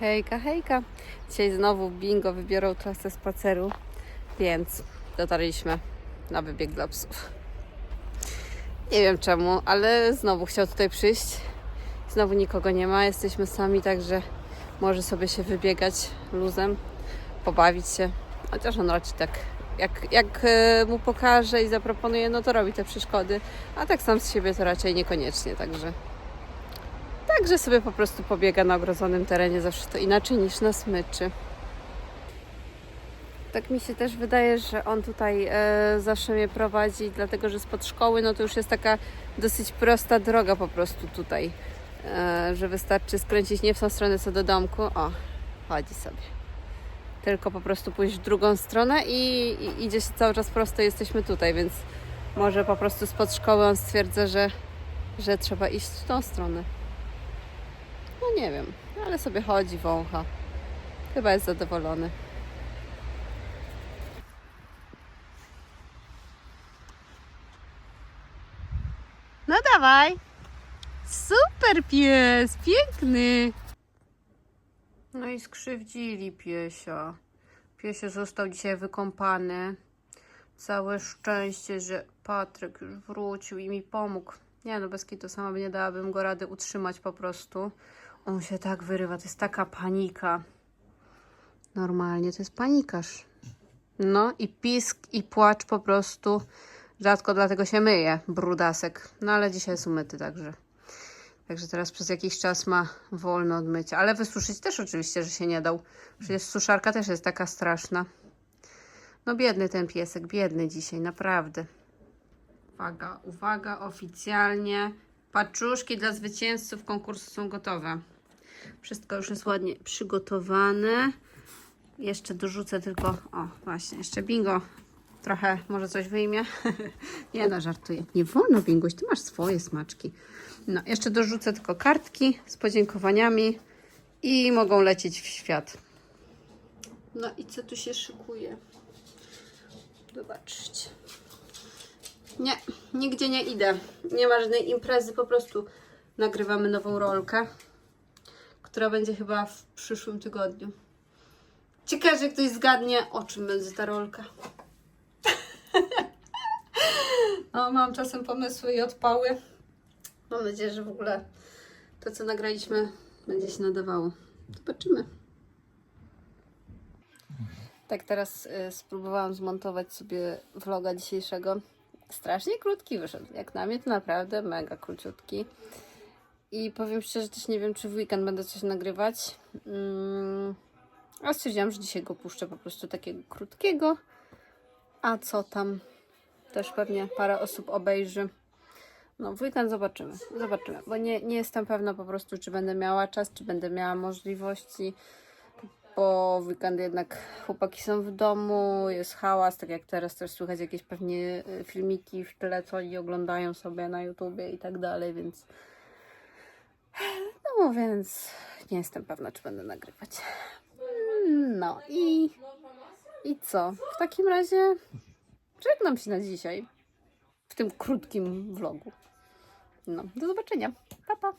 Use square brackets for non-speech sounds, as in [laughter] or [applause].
Hejka, hejka. Dzisiaj znowu bingo wybiorą trasę spaceru, więc dotarliśmy na wybieg dla psów. Nie wiem czemu, ale znowu chciał tutaj przyjść. Znowu nikogo nie ma, jesteśmy sami, także może sobie się wybiegać luzem, pobawić się. Chociaż on raczej tak, jak, jak e, mu pokaże i zaproponuje, no to robi te przeszkody, a tak sam z siebie to raczej niekoniecznie, także Także sobie po prostu pobiega na ogrodzonym terenie, zawsze to inaczej niż na smyczy. Tak mi się też wydaje, że on tutaj e, zawsze mnie prowadzi, dlatego że spod szkoły no to już jest taka dosyć prosta droga po prostu tutaj, e, że wystarczy skręcić nie w tą stronę co do domku, o, chodzi sobie. Tylko po prostu pójść w drugą stronę i, i idzie się cały czas prosto, jesteśmy tutaj, więc może po prostu spod szkoły on stwierdza, że, że trzeba iść w tą stronę. No nie wiem, ale sobie chodzi, wącha. Chyba jest zadowolony. No dawaj! Super pies, piękny! No i skrzywdzili piesia. Piesio został dzisiaj wykąpany. Całe szczęście, że Patryk już wrócił i mi pomógł. Nie no, bez kitu sama by nie dałabym go rady utrzymać po prostu. On się tak wyrywa, to jest taka panika. Normalnie, to jest panikarz. No i pisk i płacz po prostu. Rzadko dlatego się myje, brudasek. No ale dzisiaj jest umyty, także. Także teraz przez jakiś czas ma wolno od mycia. Ale wysuszyć też oczywiście, że się nie dał. Przecież suszarka też jest taka straszna. No biedny ten piesek, biedny dzisiaj, naprawdę. Uwaga, uwaga, oficjalnie paczuszki dla zwycięzców konkursu są gotowe. Wszystko już jest ładnie przygotowane. Jeszcze dorzucę tylko, o właśnie, jeszcze bingo. Trochę może coś wyjmie. [laughs] Nie no, żartuję. Nie wolno bingoś, ty masz swoje smaczki. No, jeszcze dorzucę tylko kartki z podziękowaniami i mogą lecieć w świat. No i co tu się szykuje? Zobaczcie. Nie, nigdzie nie idę. Nie ma żadnej imprezy, po prostu nagrywamy nową rolkę, która będzie chyba w przyszłym tygodniu. Ciekawe, że ktoś zgadnie, o czym będzie ta rolka. [laughs] no, mam czasem pomysły i odpały. Mam nadzieję, że w ogóle to, co nagraliśmy, będzie się nadawało. Zobaczymy. Tak, teraz y, spróbowałam zmontować sobie vloga dzisiejszego. Strasznie krótki wyszedł. Jak na mnie to naprawdę mega króciutki. I powiem szczerze, też nie wiem, czy w weekend będę coś nagrywać. Mm, a stwierdziłam, że dzisiaj go puszczę po prostu takiego krótkiego. A co tam? Też pewnie parę osób obejrzy. No, w weekend zobaczymy. Zobaczymy, bo nie, nie jestem pewna po prostu, czy będę miała czas, czy będę miała możliwości bo w weekend jednak chłopaki są w domu, jest hałas, tak jak teraz też słychać jakieś pewnie y, filmiki w tle, co oni oglądają sobie na YouTubie i tak dalej, więc no więc nie jestem pewna, czy będę nagrywać. No i i co? W takim razie żegnam się na dzisiaj w tym krótkim vlogu. No, do zobaczenia. Pa, pa.